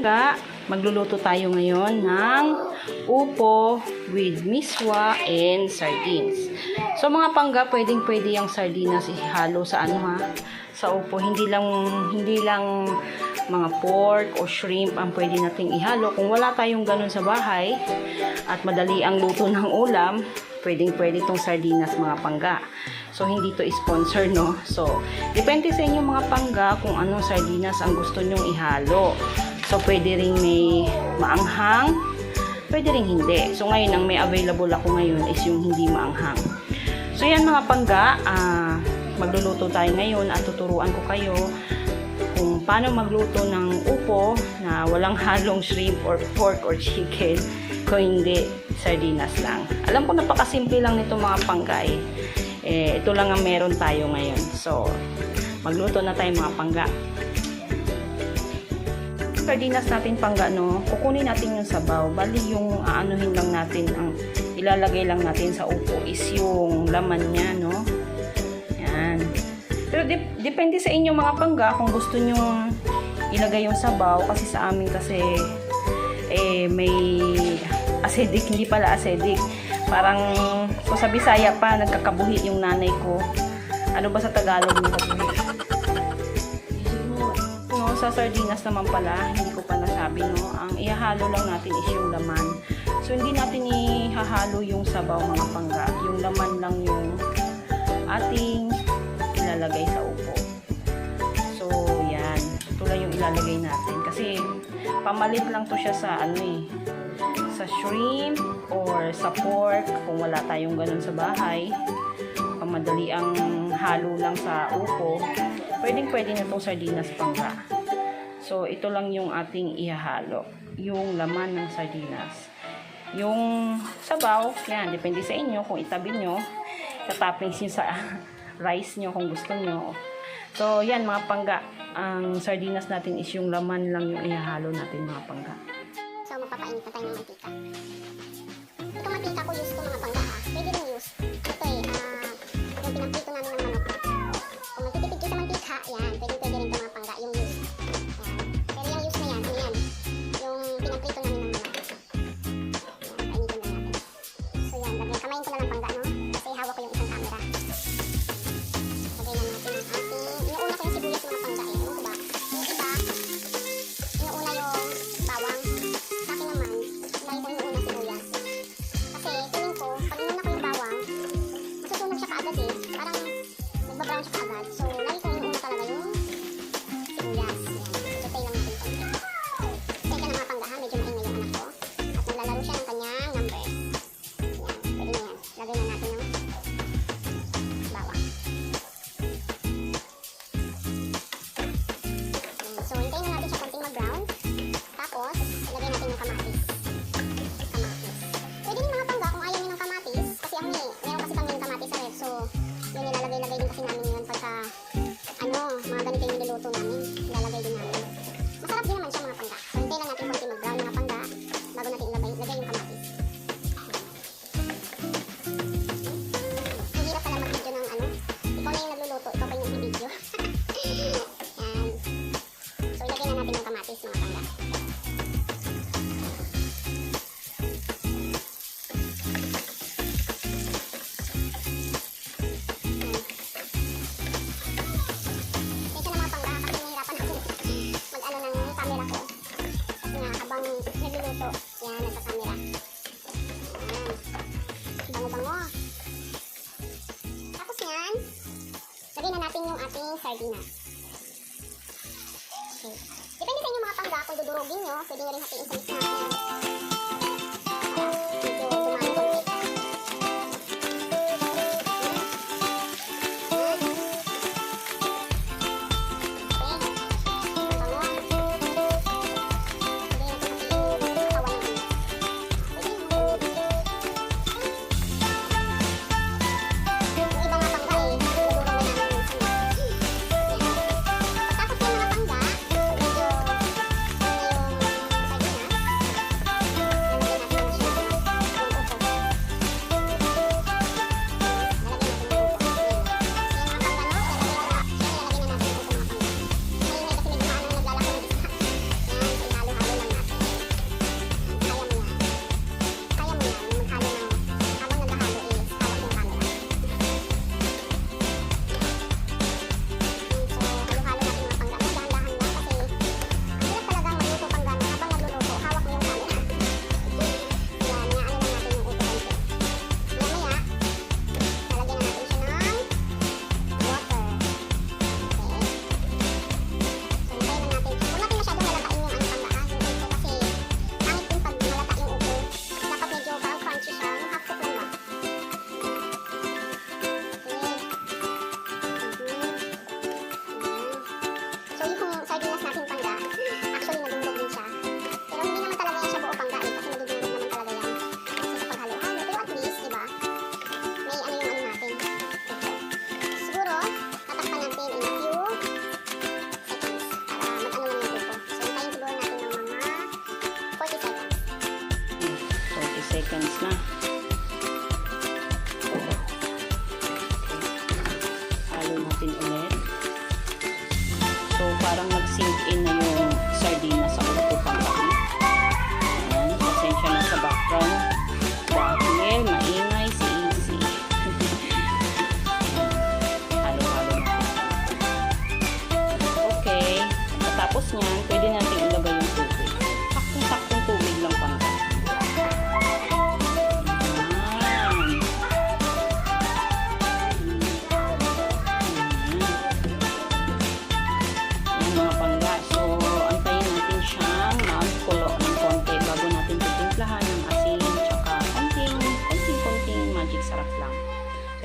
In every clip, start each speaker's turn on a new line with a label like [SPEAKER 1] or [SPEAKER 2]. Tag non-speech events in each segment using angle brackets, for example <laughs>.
[SPEAKER 1] Nga, magluluto tayo ngayon ng upo with miswa and sardines. So mga pangga, pwedeng pwede yung sardinas ihalo sa ano ha, sa upo. Hindi lang, hindi lang mga pork o shrimp ang pwede nating ihalo. Kung wala tayong ganun sa bahay at madali ang luto ng ulam, pwedeng pwede tong sardinas mga pangga. So, hindi to sponsor, no? So, depende sa inyo mga pangga kung anong sardinas ang gusto nyong ihalo. So, pwede rin may maanghang, pwede rin hindi. So, ngayon, ang may available ako ngayon is yung hindi maanghang. So, yan mga pangga, ah, magluluto tayo ngayon at tuturuan ko kayo kung paano magluto ng upo na walang <laughs> halong shrimp or pork or chicken kung hindi sardinas lang. Alam ko napakasimple lang nito mga pangga eh. Eh, ito lang ang meron tayo ngayon. So, magluto na tayo mga pangga. Sardinas natin pangga, no? Kukunin natin yung sabaw. Bali yung aanuhin lang natin, ang ilalagay lang natin sa upo is yung laman niya, no? Yan. Pero dep- depende sa inyo mga pangga kung gusto nyo ilagay yung sabaw kasi sa amin kasi eh may acidic, hindi pala acidic. Parang so sa Bisaya pa nagkakabuhi yung nanay ko. Ano ba sa Tagalog yung kabuhi? Sa sardinas naman pala, hindi ko pa nasabi, no. Ang ihahalo lang natin is yung laman. So hindi natin ihahalo yung sabaw mga pangga. Yung laman lang yung ating ilalagay sa upo. So, yan. Ito lang yung ilalagay natin. Kasi, pamalit lang to siya sa ano eh, sa shrimp or sa pork kung wala tayong ganun sa bahay. Pamadali ang halo lang sa upo. Pwedeng pwede na itong sardinas pangga. So, ito lang yung ating ihahalo. Yung laman ng sardinas. Yung sabaw, yan, depende sa inyo kung itabi nyo. Katoppings nyo sa <laughs> rice nyo kung gusto nyo. So, yan mga pangga. Ang sardinas natin is yung laman lang yung ihahalo natin mga pangga.
[SPEAKER 2] So, magpapainit na tayo ng mantika. Ito mantika ko use ko mga pangga ha. Pwede rin nagbabrown siya kaagad. So, lagi ko inuuna talaga yung kung dudurugin nyo, pwede nyo rin hatiin sa yan.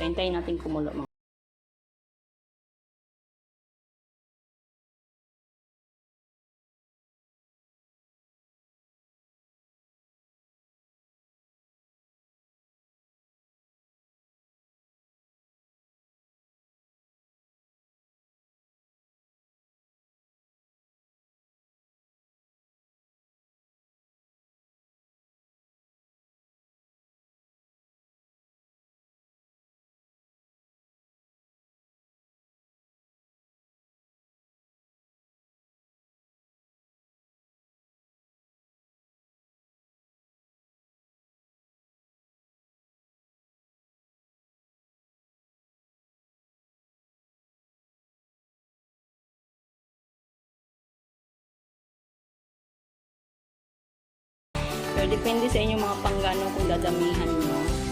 [SPEAKER 2] Hintayin
[SPEAKER 1] natin kumulo mga depende sa inyo mga panggano kung dadamihan nyo.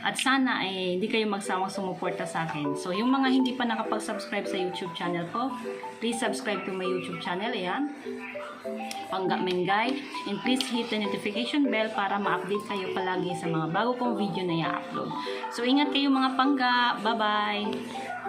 [SPEAKER 1] At sana eh, hindi kayo magsawang sumuporta sa akin. So, yung mga hindi pa nakapag-subscribe sa YouTube channel ko, please subscribe to my YouTube channel. Ayan. Pangga Mengay. And please hit the notification bell para ma-update kayo palagi sa mga bago kong video na i-upload. So, ingat kayo mga pangga. Bye-bye!